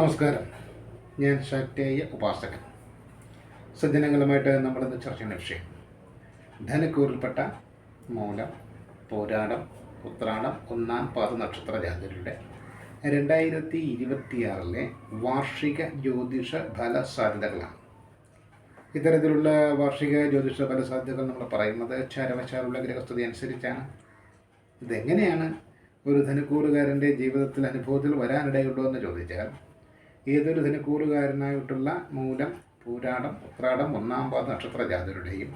നമസ്കാരം. ഞാൻ ശക്തിയായ ഉപാസകൻ. സജ്ജനങ്ങളുമായിട്ട് നമ്മളിന്ന് ചർച്ച ചെയ്യുന്ന വിഷയം. ധനക്കൂറിൽപ്പെട്ട മൂലം പോരാടം ഉത്രാടം ഒന്നാം പാദ നക്ഷത്ര ജാതരുടെ രണ്ടായിരത്തി ഇരുപത്തിയാറിലെ വാർഷിക ജ്യോതിഷ ഫല സാധ്യതകളാണ് ഇത്തരത്തിലുള്ള വാർഷിക ജ്യോതിഷ ഫല സാധ്യതകൾ നമ്മൾ പറയുന്നത് ചരമശാലുള്ള ഗ്രഹസ്ഥിതി അനുസരിച്ചാണ്. ഇതെങ്ങനെയാണ് ഒരു ധനക്കൂറുകാരന്റെ ജീവിതത്തിൽ അനുഭവത്തിൽ വരാനിടയുള്ളൂ എന്ന് ചോദിച്ചാൽ ഏതൊരു ധനക്കൂറുകാരനായിട്ടുള്ള മൂലം പൂരാടം ഉത്രാടം ഒന്നാം പാദ നക്ഷത്ര ജാതരുടെയും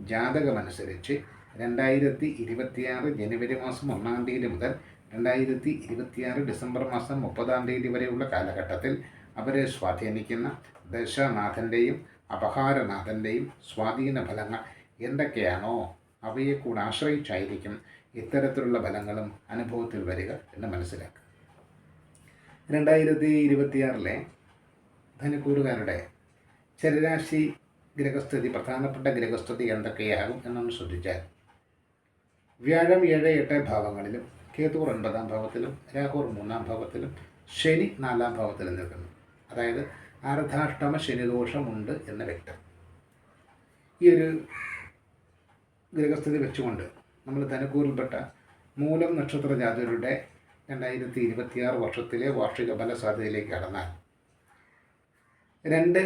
ജാതകമനുസരിച്ച് രണ്ടായിരത്തി ഇരുപത്തിയാറ് ജനുവരി മാസം ഒന്നാം തീയതി മുതൽ രണ്ടായിരത്തി ഇരുപത്തിയാറ് ഡിസംബർ മാസം മുപ്പതാം തീയതി വരെയുള്ള കാലഘട്ടത്തിൽ അവരെ സ്വാധീനിക്കുന്ന ദശനാഥന്റെയും അപഹാരനാഥന്റെയും സ്വാധീന ഫലങ്ങൾ എന്തൊക്കെയാണോ അവയെ കൂടെ ആശ്രയിച്ചായിരിക്കും ഇത്തരത്തിലുള്ള ഫലങ്ങളും അനുഭവത്തിൽ വരിക എന്ന് മനസ്സിലാക്കുക. രണ്ടായിരത്തി ഇരുപത്തിയാറിലെ ധനക്കൂറുകാരുടെ ചരരാശി ഗ്രഹസ്ഥിതി പ്രധാനപ്പെട്ട ഗ്രഹസ്ഥിതി എന്തൊക്കെയാകും എന്നൊന്ന് ശ്രദ്ധിച്ചാൽ വ്യാഴം ഏഴ് എട്ട് ഭാവങ്ങളിലും കേതുർ ഒൻപതാം ഭാവത്തിലും രാഹുർ മൂന്നാം ഭാവത്തിലും ശനി നാലാം ഭാവത്തിലും നിൽക്കുന്നു. അതായത് അർദ്ധാഷ്ടമ ശനിദോഷമുണ്ട് എന്ന് വ്യക്തം. ഈ ഒരു ഗ്രഹസ്ഥിതി വെച്ചുകൊണ്ട് നമ്മൾ ധനക്കൂറിൽപ്പെട്ട മൂലം നക്ഷത്ര ജാതരുടെ രണ്ടായിരത്തി ഇരുപത്തിയാറ് വർഷത്തിലെ വാർഷിക ഫല സാധ്യതയിലേക്ക് കടന്നാൽ രണ്ട്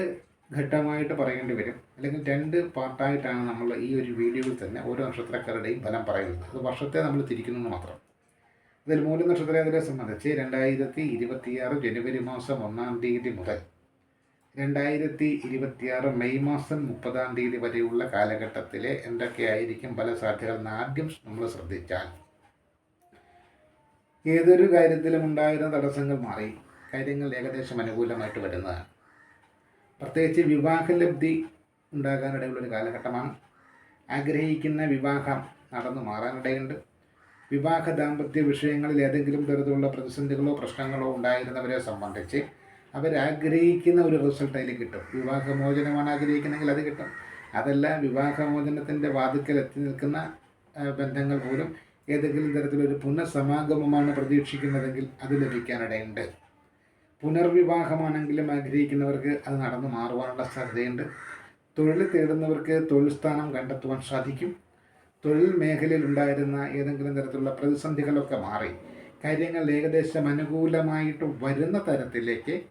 ഘട്ടമായിട്ട് പറയേണ്ടി വരും. അല്ലെങ്കിൽ രണ്ട് പാർട്ടായിട്ടാണ് നമ്മൾ ഈ ഒരു വീഡിയോയിൽ തന്നെ ഓരോ നക്ഷത്രക്കാരുടെയും ഫലം പറയുന്നത്. അത് വർഷത്തെ നമ്മൾ തിരിക്കുന്നു മാത്രം. ഇതിൽ മൂല നക്ഷത്രത്തെ സംബന്ധിച്ച് രണ്ടായിരത്തി ഇരുപത്തിയാറ് ജനുവരി മാസം ഒന്നാം തീയതി മുതൽ രണ്ടായിരത്തി ഇരുപത്തിയാറ് മെയ് മാസം മുപ്പതാം തീയതി വരെയുള്ള കാലഘട്ടത്തിലെ എന്തൊക്കെയായിരിക്കും പല സാധ്യതകൾ ആദ്യം നമ്മൾ ശ്രദ്ധിച്ചാൽ ഏതൊരു കാര്യത്തിലും ഉണ്ടായിരുന്ന തടസ്സങ്ങൾ മാറി. കാര്യങ്ങൾ ഏകദേശം അനുകൂലമായിട്ട് വരുന്നതാണ്. പ്രത്യേകിച്ച് വിവാഹലബ്ധി ഉണ്ടാകാനിടയുള്ളൊരു കാലഘട്ടമാണ്. ആഗ്രഹിക്കുന്ന വിവാഹം നടന്നു മാറാനിടയുണ്ട്. വിവാഹ ദാമ്പത്യ വിഷയങ്ങളിൽ ഏതെങ്കിലും തരത്തിലുള്ള പ്രതിസന്ധികളോ പ്രശ്നങ്ങളോ ഉണ്ടായിരുന്നവരെ സംബന്ധിച്ച് അവരാഗ്രഹിക്കുന്ന ഒരു റിസൾട്ട് അതിൽ കിട്ടും. വിവാഹമോചനമാണ് ആഗ്രഹിക്കുന്നതെങ്കിൽ അത് കിട്ടും. അതല്ല വിവാഹമോചനത്തിന്റെ വാതിക്കൽ എത്തി നിൽക്കുന്ന ബന്ധങ്ങൾ പോലും ഏതെങ്കിലും തരത്തിലൊരു പുനഃസമാഗമമാണ് പ്രതീക്ഷിക്കുന്നതെങ്കിൽ അത് ലഭിക്കാനിടയുണ്ട്. പുനർവിവാഹമാണെങ്കിലും ആഗ്രഹിക്കുന്നവർക്ക് അത് നടന്നു മാറുവാനുള്ള സാധ്യതയുണ്ട്. തൊഴിൽ തേടുന്നവർക്ക് തൊഴിൽ സ്ഥാനം കണ്ടെത്തുവാൻ സാധിക്കും. തൊഴിൽ മേഖലയിൽ ഉണ്ടായിരുന്ന ഏതെങ്കിലും തരത്തിലുള്ള പ്രതിസന്ധികളൊക്കെ മാറി. കാര്യങ്ങൾ ഏകദേശം അനുകൂലമായിട്ട് വരുന്ന തരത്തിലേക്ക്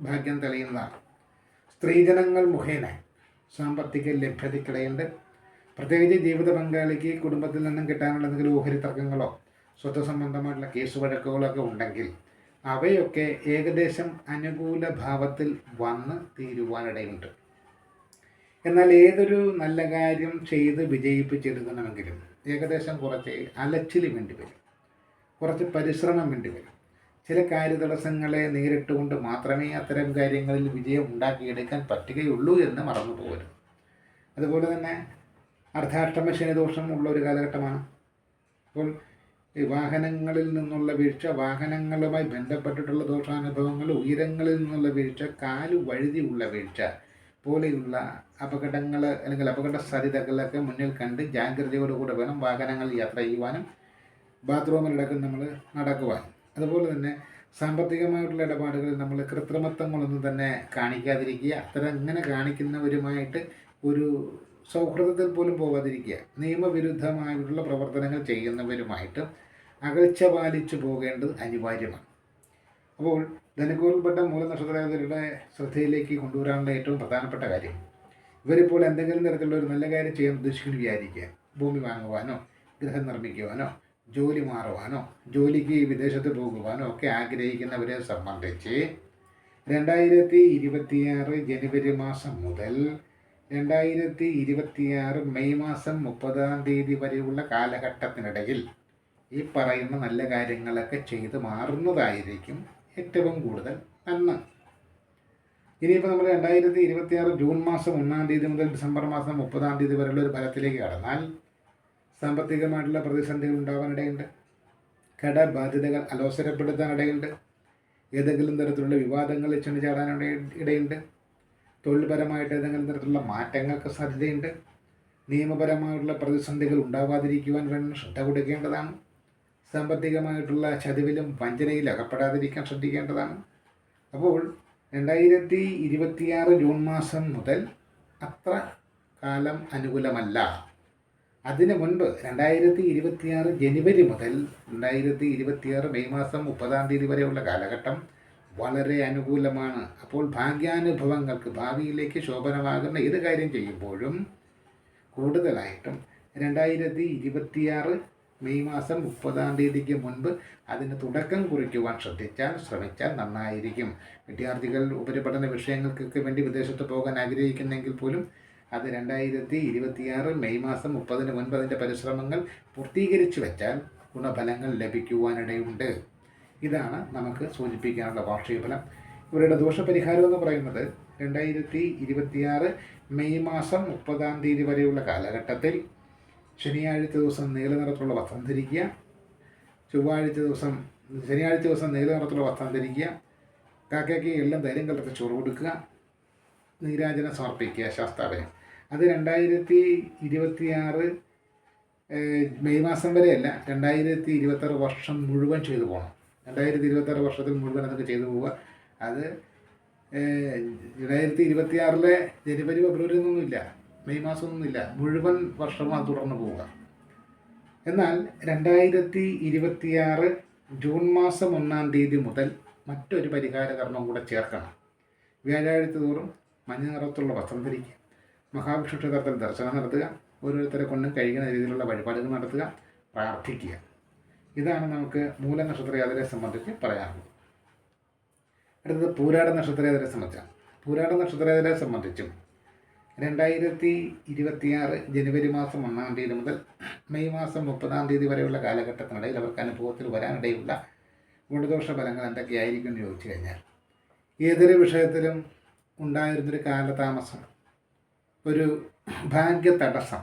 ഭാഗ്യം തെളിയുന്നതാണ്. സ്ത്രീജനങ്ങൾ മുഖേന സാമ്പത്തിക ലഭ്യതയ്ക്കിടയുണ്ട് പ്രത്യേകിച്ച് ജീവിത പങ്കാളിക്ക് കുടുംബത്തിൽ നിന്നും കിട്ടാനുള്ള എന്തെങ്കിലും ഓഹരി തർക്കങ്ങളോ സ്വത്ത് സംബന്ധമായിട്ടുള്ള കേസ് വഴക്കുകളൊക്കെ ഉണ്ടെങ്കിൽ അവയൊക്കെ ഏകദേശം അനുകൂല ഭാവത്തിൽ വന്ന് തീരുവാനിടയുണ്ട്. എന്നാൽ ഏതൊരു നല്ല കാര്യം ചെയ്ത് വിജയിപ്പിച്ചെടുക്കണമെങ്കിലും ഏകദേശം കുറച്ച് അലച്ചിൽ വേണ്ടി വരും. കുറച്ച് പരിശ്രമം വേണ്ടി വരും. ചില കാര്യതടസ്സങ്ങളെ നേരിട്ടുകൊണ്ട് മാത്രമേ അത്തരം കാര്യങ്ങളിൽ വിജയം ഉണ്ടാക്കിയെടുക്കാൻ പറ്റുകയുള്ളൂ എന്ന് മറന്നു പോകരുത് അതുപോലെ തന്നെ അർദ്ധാഷ്ടമ ശനിദോഷം ഉള്ള ഒരു കാലഘട്ടമാണ്. അപ്പോൾ ഈ വാഹനങ്ങളിൽ നിന്നുള്ള വീഴ്ച വാഹനങ്ങളുമായി ബന്ധപ്പെട്ടിട്ടുള്ള ദോഷാനുഭവങ്ങൾ ഉയരങ്ങളിൽ നിന്നുള്ള വീഴ്ച കാൽ വഴുതിയുള്ള വീഴ്ച പോലെയുള്ള അപകടങ്ങൾ അല്ലെങ്കിൽ അപകട സാധ്യതകളൊക്കെ മുന്നിൽ കണ്ട് ജാഗ്രതയോടുകൂടെ വേണം വാഹനങ്ങൾ യാത്ര ചെയ്യുവാനും ബാത്റൂമിലടക്കം നമ്മൾ നടക്കുവാനും. അതുപോലെ തന്നെ സാമ്പത്തികമായിട്ടുള്ള ഇടപാടുകളിൽ നമ്മൾ കൃത്രിമത്വങ്ങളൊന്നും തന്നെ കാണിക്കാതിരിക്കുക. അത്തരം അങ്ങനെ കാണിക്കുന്നവരുമായിട്ട് ഒരു സൗഹൃദത്തിൽ പോലും പോകാതിരിക്കുക നിയമവിരുദ്ധമായിട്ടുള്ള പ്രവർത്തനങ്ങൾ ചെയ്യുന്നവരുമായിട്ട് അകൽച്ച പാലിച്ചു പോകേണ്ടത് അനിവാര്യമാണ്. അപ്പോൾ ധനകൂറിൽപ്പെട്ട മൂലനക്ഷത്രകാരുടെ ശ്രദ്ധയിലേക്ക് കൊണ്ടുവരാനുള്ള ഏറ്റവും പ്രധാനപ്പെട്ട കാര്യം ഇവരിപ്പോൾ എന്തെങ്കിലും തരത്തിലുള്ള ഒരു നല്ല കാര്യം ചെയ്യാൻ ഉദ്ദേശിക്കുന്നു വിചാരിക്കുക. ഭൂമി വാങ്ങുവാനോ ഗൃഹം നിർമ്മിക്കുവാനോ ജോലി മാറുവാനോ ജോലിക്ക് വിദേശത്ത് പോകുവാനോ ഒക്കെ ആഗ്രഹിക്കുന്നവരെ സംബന്ധിച്ച് രണ്ടായിരത്തി ഇരുപത്തിയാറ് ജനുവരി മാസം മുതൽ രണ്ടായിരത്തി ഇരുപത്തിയാറ് മെയ് മാസം മുപ്പതാം തീയതി വരെയുള്ള കാലഘട്ടത്തിനിടയിൽ ഈ പറയുന്ന നല്ല കാര്യങ്ങളൊക്കെ ചെയ്ത് മാറുന്നതായിരിക്കും ഏറ്റവും കൂടുതൽ നന്ന് ഇനിയിപ്പോൾ നമ്മൾ രണ്ടായിരത്തി ഇരുപത്തിയാറ് ജൂൺ മാസം ഒന്നാം തീയതി മുതൽ ഡിസംബർ മാസം മുപ്പതാം തീയതി വരെയുള്ള ഒരു ഫലത്തിലേക്ക് കടന്നാൽ സാമ്പത്തികമായിട്ടുള്ള പ്രതിസന്ധികൾ ഉണ്ടാവാനിടയുണ്ട് കടബാധ്യതകൾ അലോസരപ്പെടുത്താനിടയുണ്ട് ഏതെങ്കിലും തരത്തിലുള്ള വിവാദങ്ങൾ ചെന്ന് ചാടാൻ ഇടയുണ്ട്. തൊഴിൽപരമായിട്ട് ഏതെങ്കിലും തരത്തിലുള്ള മാറ്റങ്ങൾക്ക് സാധ്യതയുണ്ട്. നിയമപരമായിട്ടുള്ള പ്രതിസന്ധികൾ ഉണ്ടാവാതിരിക്കുവാൻ വേണ്ടി ശ്രദ്ധ കൊടുക്കേണ്ടതാണ്. സാമ്പത്തികമായിട്ടുള്ള ചതിവിലും വഞ്ചനയിലും അകപ്പെടാതിരിക്കാൻ ശ്രദ്ധിക്കേണ്ടതാണ്. അപ്പോൾ രണ്ടായിരത്തി ഇരുപത്തിയാറ് ജൂൺ മാസം മുതൽ അത്ര കാലം അനുകൂലമല്ല. അതിന് മുൻപ് രണ്ടായിരത്തി ഇരുപത്തിയാറ് ജനുവരി മുതൽ രണ്ടായിരത്തി ഇരുപത്തിയാറ് മെയ് മാസം മുപ്പതാം തീയതി വരെയുള്ള കാലഘട്ടം വളരെ അനുകൂലമാണ്. അപ്പോൾ ഭാഗ്യാനുഭവങ്ങൾക്ക് ഭാവിയിലേക്ക് ശോഭനമാകുന്ന ഏത് കാര്യം ചെയ്യുമ്പോഴും കൂടുതലായിട്ടും രണ്ടായിരത്തി ഇരുപത്തിയാറ് മെയ് മാസം മുപ്പതാം തീയതിക്ക് മുൻപ് അതിന് തുടക്കം കുറിക്കുവാൻ ശ്രദ്ധിച്ചാൽ ശ്രമിച്ചാൽ നന്നായിരിക്കും. വിദ്യാർത്ഥികൾ ഉപരിപഠന വിഷയങ്ങൾക്കൊക്കെ വേണ്ടി വിദേശത്ത് പോകാൻ ആഗ്രഹിക്കുന്നെങ്കിൽ പോലും അത് രണ്ടായിരത്തി ഇരുപത്തിയാറ് മെയ് മാസം മുപ്പതിന് മുൻപ് അതിന്റെ പരിശ്രമങ്ങൾ പൂർത്തീകരിച്ചു വെച്ചാൽ ഗുണഫലങ്ങൾ ലഭിക്കുവാനിടയുണ്ട്. ഇതാണ് നമുക്ക് സൂചിപ്പിക്കാനുള്ള വാർഷിക ഫലം. ഇവരുടെ ദോഷപരിഹാരം എന്ന് പറയുന്നത് രണ്ടായിരത്തി ഇരുപത്തിയാറ് മെയ് മാസം മുപ്പതാം തീയതി വരെയുള്ള കാലഘട്ടത്തിൽ ശനിയാഴ്ച ദിവസം നീല നിറത്തിലുള്ള വസ്ത്രം ധരിക്കുക ചൊവ്വാഴ്ച ദിവസം ശനിയാഴ്ച ദിവസം നീല നിറത്തിലുള്ള വസ്ത്രം ധരിക്കുക കാക്കയ്ക്ക് എല്ലാം ധൈര്യം കലർത്തി ചോറ് കൊടുക്കുക നീരാജനം സമർപ്പിക്കുക ശാസ്താവിന് അത് രണ്ടായിരത്തി ഇരുപത്തിയാറ് മെയ് മാസം വരെയല്ല രണ്ടായിരത്തി ഇരുപത്താറ് വർഷം മുഴുവൻ ചെയ്തു പോകണം. രണ്ടായിരത്തി ഇരുപത്താറ് വർഷത്തിൽ മുഴുവൻ അതൊക്കെ ചെയ്തു പോവുക. അത് രണ്ടായിരത്തി രണ്ടായിരത്തി ഇരുപത്തിയാറിലെ ജനുവരി ഫെബ്രുവരി ഒന്നുമില്ല. മെയ് മാസമൊന്നുമില്ല മുഴുവൻ വർഷം അത് തുടർന്ന് പോവുക. എന്നാൽ രണ്ടായിരത്തി ഇരുപത്തിയാറ് ജൂൺ മാസം ഒന്നാം തീയതി മുതൽ മറ്റൊരു പരിഹാര കർമ്മം കൂടെ ചേർക്കണം. വ്യാഴാഴ്ച തോറും മഞ്ഞ നിറത്തുള്ള വസ്ത്രം ധരിക്കുക. മഹാവിഷ്ണു ക്ഷേത്രത്തിൽ ദർശനം നടത്തുക. ഓരോരുത്തരെ കൊണ്ടും കഴിയുന്ന രീതിയിലുള്ള വഴിപാടുകൾ നടത്തുക. പ്രാർത്ഥിക്കുക. ഇതാണ് നമുക്ക് മൂല നക്ഷത്രയാത്രയെ സംബന്ധിച്ച് പറയാനുള്ളത് അടുത്തത് പൂരാട നക്ഷത്രയാത്രയെ സംബന്ധിച്ചാണ് പൂരാട നക്ഷത്രയാത്രയെ സംബന്ധിച്ചും രണ്ടായിരത്തി ഇരുപത്തിയാറ് ജനുവരി മാസം ഒന്നാം തീയതി മുതൽ മെയ് മാസം മുപ്പതാം തീയതി വരെയുള്ള കാലഘട്ടത്തിനിടയിൽ അവർക്ക് അനുഭവത്തിൽ വരാനിടയുള്ള ഗുണദോഷ ഫലങ്ങൾ എന്തൊക്കെയായിരിക്കും എന്ന് ചോദിച്ചു കഴിഞ്ഞാൽ ഏതൊരു വിഷയത്തിലും ഉണ്ടായിരുന്നൊരു കാലതാമസം ഒരു ഭാഗ്യ തടസ്സം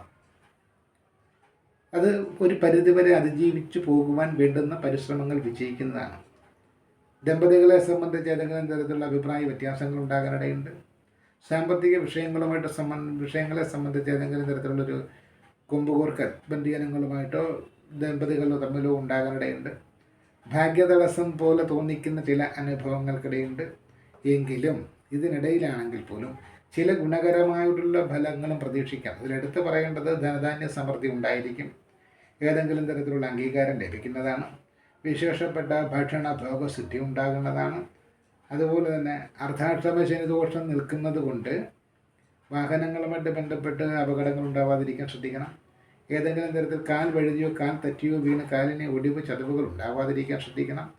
അത് ഒരു പരിധിവരെ അതിജീവിച്ചു പോകുവാൻ വേണ്ടുന്ന പരിശ്രമങ്ങൾ വിജയിക്കുന്നതാണ്. ദമ്പതികളെ സംബന്ധിച്ച് ഏതെങ്കിലും തരത്തിലുള്ള അഭിപ്രായ വ്യത്യാസങ്ങൾ ഉണ്ടാകാനിടയുണ്ട് സാമ്പത്തിക വിഷയങ്ങളുമായിട്ട് സംബന്ധ വിഷയങ്ങളെ സംബന്ധിച്ച് ഏതെങ്കിലും തരത്തിലുള്ളൊരു കൊമ്പുകോർക്കൽ ബന്ധുജനങ്ങളുമായിട്ടോ ദമ്പതികളോ തമ്മിലോ ഉണ്ടാകാനിടയുണ്ട് ഭാഗ്യതടസ്സം പോലെ തോന്നിക്കുന്ന ചില അനുഭവങ്ങൾക്കിടയുണ്ട്. എങ്കിലും ഇതിനിടയിലാണെങ്കിൽ പോലും ചില ഗുണകരമായിട്ടുള്ള ഫലങ്ങളും പ്രതീക്ഷിക്കാം. ഇതിലെടുത്ത് പറയേണ്ടത് ധനധാന്യ സമൃദ്ധി ഉണ്ടായിരിക്കും. ഏതെങ്കിലും തരത്തിലുള്ള അംഗീകാരം ലഭിക്കുന്നതാണ്. വിശേഷപ്പെട്ട ഭക്ഷണ ഭോഗസിദ്ധി ഉണ്ടാകുന്നതാണ്. അതുപോലെ തന്നെ അർദ്ധാക്ഷമ ശനിദോഷം നിൽക്കുന്നത് കൊണ്ട് വാഹനങ്ങളുമായിട്ട് ബന്ധപ്പെട്ട് അപകടങ്ങൾ ഉണ്ടാവാതിരിക്കാൻ ശ്രദ്ധിക്കണം. ഏതെങ്കിലും തരത്തിൽ കാൽ വഴുതിയോ കാൽ തെറ്റിയോ വീണ് കാലിന് ഒടിവ് ചതവുകൾ ഉണ്ടാവാതിരിക്കാൻ ശ്രദ്ധിക്കണം.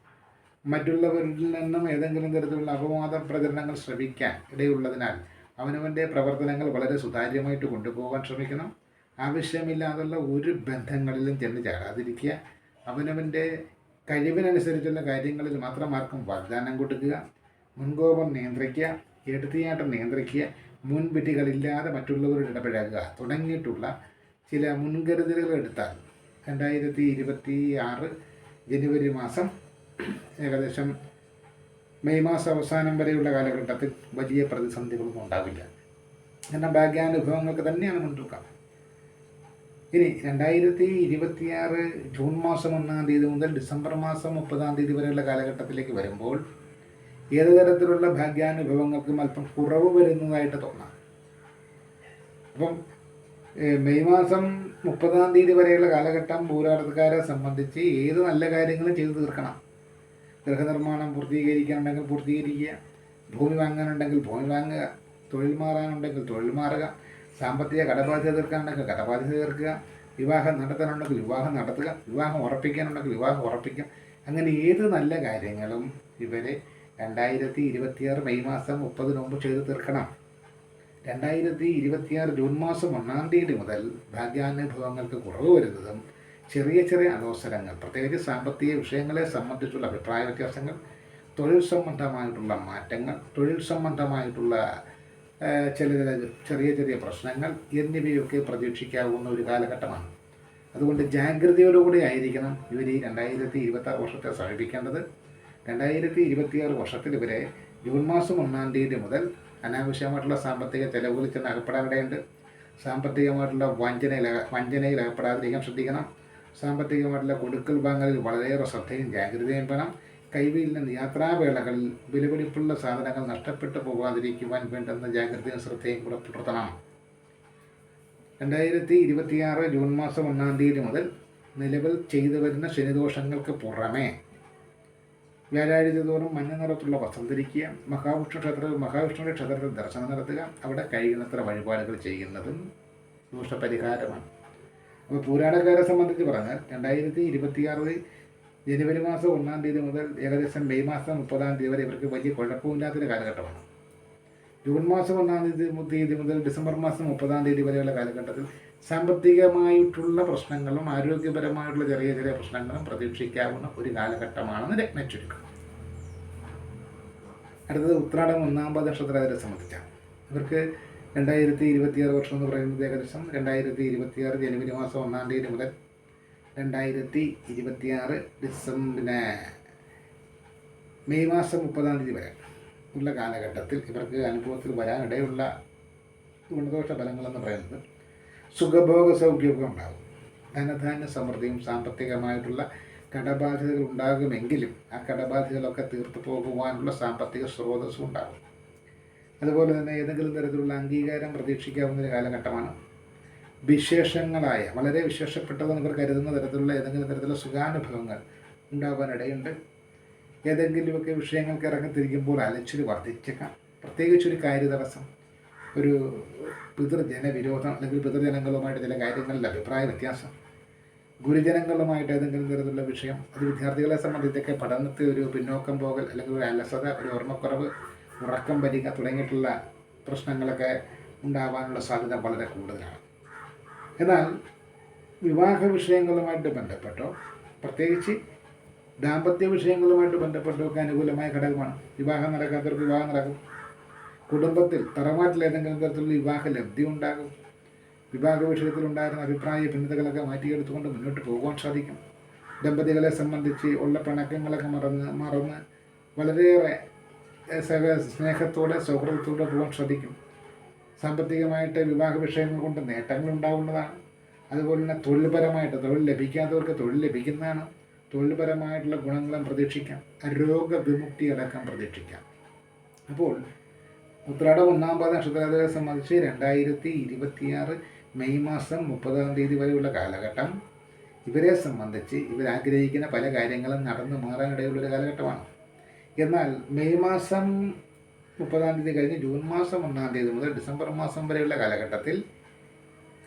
മറ്റുള്ളവരിൽ നിന്നും ഏതെങ്കിലും തരത്തിലുള്ള അപവാദ പ്രചരണങ്ങൾ ശ്രമിക്കാൻ ഇടയുള്ളതിനാൽ അവനവന്റെ പ്രവർത്തനങ്ങൾ വളരെ സുതാര്യമായിട്ട് കൊണ്ടുപോകാൻ ശ്രമിക്കണം. ആവശ്യമില്ലാതുള്ള ഒരു ബന്ധങ്ങളിലും ചെന്ന് ചാടാതിരിക്കുക. അവനവന്റെ കഴിവിനനുസരിച്ചുള്ള കാര്യങ്ങളിൽ മാത്രം ആർക്കും വാഗ്ദാനം കൊടുക്കുക. മുൻകോപം നിയന്ത്രിക്കുക. എടുത്തിയാട്ടം നിയന്ത്രിക്കുക. മുൻവിധികളില്ലാതെ മറ്റുള്ളവരോട് ഇടപഴകുക. തുടങ്ങിയിട്ടുള്ള ചില മുൻകരുതലുകൾ എടുത്താൽ രണ്ടായിരത്തി ഇരുപത്തി ആറ് ജനുവരി മാസം ഏകദേശം മെയ് മാസം അവസാനം വരെയുള്ള കാലഘട്ടത്തിൽ വലിയ പ്രതിസന്ധികളൊന്നും ഉണ്ടാവില്ല. എന്ന ഭാഗ്യാനുഭവങ്ങൾക്ക് തന്നെയാണ് മുൻതൂക്കം. ഇനി രണ്ടായിരത്തി ഇരുപത്തിയാറ് ജൂൺ മാസം ഒന്നാം തീയതി മുതൽ ഡിസംബർ മാസം മുപ്പതാം തീയതി വരെയുള്ള കാലഘട്ടത്തിലേക്ക് വരുമ്പോൾ ഏത് തരത്തിലുള്ള ഭാഗ്യാനുഭവങ്ങൾക്കും അല്പം കുറവ് വരുന്നതായിട്ട് തോന്നാം. അപ്പം മെയ് മാസം മുപ്പതാം തീയതി വരെയുള്ള കാലഘട്ടം ഭൂരാടത്തുകാരെ സംബന്ധിച്ച് ഏത് നല്ല കാര്യങ്ങളും ചെയ്തു തീർക്കണം. ഗൃഹനിർമ്മാണം പൂർത്തീകരിക്കാനുണ്ടെങ്കിൽ പൂർത്തീകരിക്കുക ഭൂമി വാങ്ങാനുണ്ടെങ്കിൽ ഭൂമി വാങ്ങുക തൊഴിൽ മാറാനുണ്ടെങ്കിൽ തൊഴിൽ മാറുക സാമ്പത്തിക കടബാധ്യത തീർക്കാനുണ്ടെങ്കിൽ കടബാധ്യത തീർക്കുക. വിവാഹം നടത്താനുണ്ടെങ്കിൽ വിവാഹം നടത്തുക. വിവാഹം ഉറപ്പിക്കാനുണ്ടെങ്കിൽ വിവാഹം ഉറപ്പിക്കുക. അങ്ങനെ ഏത് നല്ല കാര്യങ്ങളും ഇവരെ രണ്ടായിരത്തി ഇരുപത്തിയാറ് മെയ് മാസം മുപ്പതിന് മുമ്പ് ചെയ്ത് തീർക്കണം. രണ്ടായിരത്തി ഇരുപത്തിയാറ് ജൂൺ മാസം ഒന്നാം തീയതി മുതൽ ഭാഗ്യാനുഭവങ്ങൾക്ക് കുറവ് വരുന്നതും ചെറിയ ചെറിയ അവസരങ്ങൾ പ്രത്യേകിച്ച് സാമ്പത്തിക വിഷയങ്ങളെ സംബന്ധിച്ചുള്ള അഭിപ്രായ വ്യത്യാസങ്ങൾ തൊഴിൽ സംബന്ധമായിട്ടുള്ള മാറ്റങ്ങൾ തൊഴിൽ സംബന്ധമായിട്ടുള്ള ചില ചില ചെറിയ ചെറിയ പ്രശ്നങ്ങൾ എന്നിവയൊക്കെ പ്രതീക്ഷിക്കാവുന്ന ഒരു കാലഘട്ടമാണ്. അതുകൊണ്ട് ജാഗ്രതയോടുകൂടി ആയിരിക്കണം ഇവർ ഈ രണ്ടായിരത്തി ഇരുപത്താറ് വർഷത്തെ സമീപിക്കേണ്ടത് രണ്ടായിരത്തി ഇരുപത്തിയാറ് വർഷത്തിൽ ഇവരെ ജൂൺ മാസം ഒന്നാം തീയതി മുതൽ അനാവശ്യമായിട്ടുള്ള സാമ്പത്തിക ചെലവുകളിൽ ചെന്ന് അകപ്പെടാനിടയുണ്ട് സാമ്പത്തികമായിട്ടുള്ള വഞ്ചനയിൽ വഞ്ചനയിൽ അകപ്പെടാതിരിക്കാൻ ശ്രദ്ധിക്കണം. സാമ്പത്തികമായിട്ടുള്ള കൊടുക്കൽ വാങ്ങലിൽ വളരെയേറെ ശ്രദ്ധയും ജാഗ്രതയും വേണം. കൈവയിൽ നിന്ന് യാത്രാവേളകളിൽ വിലപിടിപ്പുള്ള സാധനങ്ങൾ നഷ്ടപ്പെട്ടു പോകാതിരിക്കുവാൻ വേണ്ടുന്ന ജാഗ്രതയും ശ്രദ്ധയും കൂടെ പുലർത്തണം. രണ്ടായിരത്തി ഇരുപത്തിയാറ് ജൂൺ മാസം ഒന്നാം തീയതി മുതൽ നിലവിൽ ചെയ്തു വരുന്ന ശനിദോഷങ്ങൾക്ക് പുറമേ വ്യാഴാഴ്ച തോറും മഞ്ഞ നിറത്തുള്ള വസ്ത്രം ധരിക്കുക മഹാവിഷ്ണു ക്ഷേത്രത്തിൽ മഹാവിഷ്ണുവിന്റെ ക്ഷേത്രത്തിൽ ദർശനം നടത്തുക അവിടെ കഴിയുന്നത്ര വഴിപാടുകൾ ചെയ്യുന്നതും ദോഷപരിഹാരമാണ്. അപ്പോൾ പുരാണക്കാരെ സംബന്ധിച്ച് പറഞ്ഞാൽ രണ്ടായിരത്തി ഇരുപത്തിയാറ് ജനുവരി മാസം ഒന്നാം തീയതി മുതൽ ഏകദേശം മെയ് മാസം മുപ്പതാം തീയതി വരെ ഇവർക്ക് വലിയ കുഴപ്പമില്ലാത്തൊരു കാലഘട്ടമാണ്. ജൂൺ മാസം ഒന്നാം തീയതി തീയതി മുതൽ ഡിസംബർ മാസം മുപ്പതാം തീയതി വരെയുള്ള കാലഘട്ടത്തിൽ സാമ്പത്തികമായിട്ടുള്ള പ്രശ്നങ്ങളും ആരോഗ്യപരമായിട്ടുള്ള ചെറിയ ചെറിയ പ്രശ്നങ്ങളും പ്രതീക്ഷിക്കാവുന്ന ഒരു കാലഘട്ടമാണെന്ന് രത്നച്ചുരുക്കം അടുത്തത് ഉത്രാടം ഒന്നാമത് നക്ഷത്ര നക്ഷത്രത്തെ സംബന്ധിച്ചാണ്. ഇവർക്ക് രണ്ടായിരത്തി ഇരുപത്തിയാറ് വർഷം എന്ന് പറയുന്നത് ഏകദേശം രണ്ടായിരത്തി ഇരുപത്തിയാറ് ജനുവരി മാസം ഒന്നാം തീയതി മുതൽ രണ്ടായിരത്തി ഇരുപത്തിയാറ് ഡിസംബർ പിന്നെ മെയ് മാസം മുപ്പതാം തീയതി വരെ ഉള്ള കാലഘട്ടത്തിൽ ഇവർക്ക് അനുഭവത്തിൽ വരാനിടയുള്ള ഗുണദോഷ ഫലങ്ങളെന്ന് പറയുന്നത് സുഖഭോഗ സൗഖ്യമൊക്കെ ഉണ്ടാകും. ധനധാന്യ സമൃദ്ധിയും സാമ്പത്തികമായിട്ടുള്ള കടബാധ്യതകൾ ഉണ്ടാകുമെങ്കിലും ആ കടബാധ്യതകളൊക്കെ തീർത്തു പോകുവാനുള്ള സാമ്പത്തിക സ്രോതസ്സും ഉണ്ടാകും. അതുപോലെ തന്നെ ഏതെങ്കിലും തരത്തിലുള്ള അംഗീകാരം പ്രതീക്ഷിക്കാവുന്ന ഒരു കാലഘട്ടമാണ് വിശേഷങ്ങളായ വളരെ വിശേഷപ്പെട്ടതെന്ന് ഇവർ കരുതുന്ന തരത്തിലുള്ള ഏതെങ്കിലും തരത്തിലുള്ള സുഖാനുഭവങ്ങൾ ഉണ്ടാകാനിടയുണ്ട് ഏതെങ്കിലുമൊക്കെ വിഷയങ്ങൾക്ക് ഇറങ്ങിത്തിരിക്കുമ്പോൾ അലച്ചിൽ വർദ്ധിച്ചേക്കാം. പ്രത്യേകിച്ച് ഒരു കാര്യതടസ്സം ഒരു പിതൃജന വിരോധം അല്ലെങ്കിൽ പിതൃജനങ്ങളുമായിട്ട് ചില കാര്യങ്ങളിൽ അഭിപ്രായ വ്യത്യാസം ഗുരുജനങ്ങളുമായിട്ട് ഏതെങ്കിലും തരത്തിലുള്ള വിഷയം അത് വിദ്യാർത്ഥികളെ സംബന്ധിച്ചൊക്കെ പഠനത്തിൽ ഒരു പിന്നോക്കം പോകൽ അല്ലെങ്കിൽ ഒരു അലസത ഒരു ഓർമ്മക്കുറവ് ഉറക്കം വരിക തുടങ്ങിയിട്ടുള്ള പ്രശ്നങ്ങളൊക്കെ ഉണ്ടാവാനുള്ള സാധ്യത വളരെ കൂടുതലാണ്. എന്നാൽ വിവാഹ വിഷയങ്ങളുമായിട്ട് ബന്ധപ്പെട്ടോ? പ്രത്യേകിച്ച് ദാമ്പത്യ വിഷയങ്ങളുമായിട്ട് ബന്ധപ്പെട്ടൊക്കെ അനുകൂലമായ ഘടകമാണ്. വിവാഹം നടക്കാത്തവർക്ക് വിവാഹം നടക്കും. കുടുംബത്തിൽ തറവാട്ടിൽ ഏതെങ്കിലും തരത്തിലുള്ള വിവാഹ ലബ്ധി ഉണ്ടാകും. വിവാഹ വിഷയത്തിൽ ഉണ്ടായിരുന്ന അഭിപ്രായ ഭിന്നതകളൊക്കെ മാറ്റിയെടുത്തുകൊണ്ട് മുന്നോട്ട് പോകുവാൻ സാധിക്കും. ദമ്പതികളെ സംബന്ധിച്ച് ഉള്ള പിണക്കങ്ങളൊക്കെ മറന്ന് മറന്ന് വളരെയേറെ സ്നേഹത്തോടെ സൗഹൃദത്തോടെ പോകാൻ ശ്രദ്ധിക്കും സാമ്പത്തികമായിട്ട് വിവാഹ വിഷയങ്ങൾ കൊണ്ട് നേട്ടങ്ങൾ ഉണ്ടാവുന്നതാണ്. അതുപോലെ തന്നെ തൊഴിൽപരമായിട്ട് തൊഴിൽ ലഭിക്കാത്തവർക്ക് തൊഴിൽ ലഭിക്കുന്നതാണ്. തൊഴിൽപരമായിട്ടുള്ള ഗുണങ്ങളും പ്രതീക്ഷിക്കാം. രോഗവിമുക്തി അടക്കം പ്രതീക്ഷിക്കാം. അപ്പോൾ ഉത്രാടം ഒന്നാം പാദ നക്ഷത്രത്തെ സംബന്ധിച്ച് രണ്ടായിരത്തി ഇരുപത്തിയാറ് മെയ് മാസം മുപ്പതാം തീയതി വരെയുള്ള കാലഘട്ടം. ഇവരെ സംബന്ധിച്ച് ഇവരാഗ്രഹിക്കുന്ന പല കാര്യങ്ങളും നടന്നു മാറാനിടയുള്ളൊരു കാലഘട്ടമാണ്. എന്നാൽ മെയ് മാസം മുപ്പതാം തീയതി കഴിഞ്ഞ് ജൂൺ മാസം ഒന്നാം തീയതി മുതൽ ഡിസംബർ മാസം വരെയുള്ള കാലഘട്ടത്തിൽ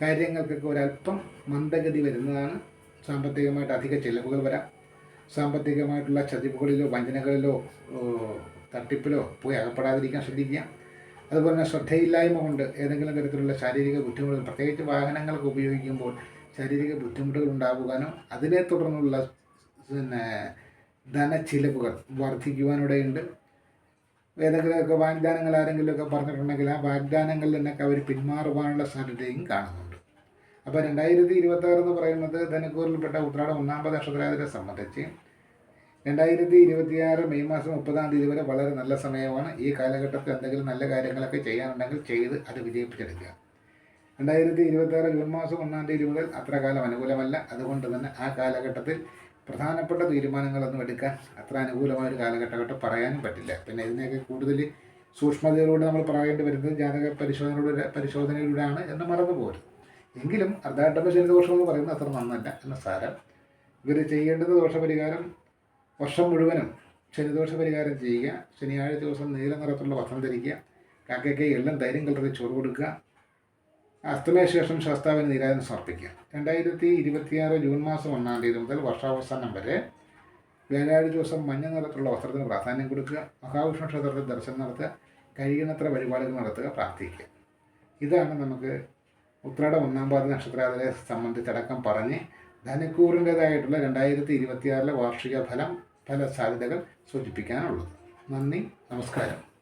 കാര്യങ്ങൾക്കൊക്കെ ഒരല്പം മന്ദഗതി വരുന്നതാണ്. സാമ്പത്തികമായിട്ട് അധിക ചെലവുകൾ വരാം. സാമ്പത്തികമായിട്ടുള്ള ചതിവുകളിലോ വഞ്ചനകളിലോ തട്ടിപ്പിലോ പോയി അകപ്പെടാതിരിക്കാൻ ശ്രദ്ധിക്കുക. അതുപോലെ തന്നെ ശ്രദ്ധയില്ലായ്മ കൊണ്ട് ഏതെങ്കിലും തരത്തിലുള്ള ശാരീരിക ബുദ്ധിമുട്ടുകൾ പ്രത്യേകിച്ച് വാഹനങ്ങളൊക്കെ ഉപയോഗിക്കുമ്പോൾ ശാരീരിക ബുദ്ധിമുട്ടുകൾ ഉണ്ടാകുവാനോ അതിനെ തുടർന്നുള്ള പിന്നെ ധനച്ചിലവുകൾ വർദ്ധിക്കുവാനിടയുണ്ട്. ഏതെങ്കിലുമൊക്കെ വാഗ്ദാനങ്ങൾ ആരെങ്കിലുമൊക്കെ പറഞ്ഞിട്ടുണ്ടെങ്കിൽ ആ വാഗ്ദാനങ്ങളിൽ നിന്നൊക്കെ അവർ പിന്മാറുവാനുള്ള സാധ്യതയും കാണുന്നുണ്ട്. അപ്പോൾ രണ്ടായിരത്തി ഇരുപത്താറ് എന്ന് പറയുന്നത് ധനക്കൂറിൽപ്പെട്ട ഉത്രാടം ഒന്നാമത് നക്ഷത്രത്തിനെ സംബന്ധിച്ച് രണ്ടായിരത്തി ഇരുപത്തിയാറ് മെയ് മാസം മുപ്പതാം തീയതി വരെ വളരെ നല്ല സമയമാണ്. ഈ കാലഘട്ടത്തിൽ എന്തെങ്കിലും നല്ല കാര്യങ്ങളൊക്കെ ചെയ്യാനുണ്ടെങ്കിൽ ചെയ്ത് അത് വിജയിപ്പിച്ചെടുക്കുക. രണ്ടായിരത്തി ഇരുപത്തി ആറ് ജൂൺ മാസം ഒന്നാം തീയതി മുതൽ അത്ര കാലം അനുകൂലമല്ല. അതുകൊണ്ട് തന്നെ ആ കാലഘട്ടത്തിൽ പ്രധാനപ്പെട്ട തീരുമാനങ്ങളൊന്നും എടുക്കാൻ അത്ര അനുകൂലമായ ഒരു കാലഘട്ടഘട്ടം പറയാനും പറ്റില്ല. പിന്നെ ഇതിനെയൊക്കെ കൂടുതൽ സൂക്ഷ്മതയിലൂടെ നമ്മൾ പറയേണ്ടി വരുന്നത് ജാതക പരിശോധനയുടെ പരിശോധനയിലൂടെയാണ് എന്ന് മറന്നു പോലും എങ്കിലും അർദ്ധാട്ടമ ശനി ദോഷം എന്ന് പറയുന്നത് അത്ര നന്നല്ല എന്ന സാരം. ഇവർ ചെയ്യേണ്ടത് ദോഷപരിഹാരം വർഷം മുഴുവനും ശനിദോഷ പരിഹാരം ചെയ്യുക ശനിയാഴ്ച ദിവസം നീല നിറത്തുള്ള വസ്ത്രം ധരിക്കുക കാക്കയ്ക്ക് എല്ലാം ധൈര്യം കലർത്തി ചോറ് കൊടുക്കുക അസ്തമയ ശേഷം ശാസ്താവിന് നീരാജനം സമർപ്പിക്കുക രണ്ടായിരത്തി ഇരുപത്തിയാറ് ജൂൺ മാസം ഒന്നാം തീയതി മുതൽ വർഷാവസാനം വരെ വ്യാഴാഴ്ച ദിവസം മഞ്ഞ നിറത്തിലുള്ള വസ്ത്രത്തിന് പ്രാധാന്യം കൊടുക്കുക മഹാവിഷ്ണു ക്ഷേത്രത്തിൽ ദർശനം നടത്തുക കഴിയുന്നത്ര വഴിപാടുകൾ നടത്തുക പ്രാർത്ഥിക്കുക. ഇതാണ് നമുക്ക് ഉത്രയുടെ ഒന്നാം പാതി നക്ഷത്രാതിരെ സംബന്ധിച്ചടക്കം പറഞ്ഞ് ധനക്കൂറിന്റെതായിട്ടുള്ള രണ്ടായിരത്തി ഇരുപത്തിയാറിലെ വാർഷിക ഫലം ഫല സാധ്യതകൾ സൂചിപ്പിക്കാനുള്ളത്. നന്ദി നമസ്കാരം.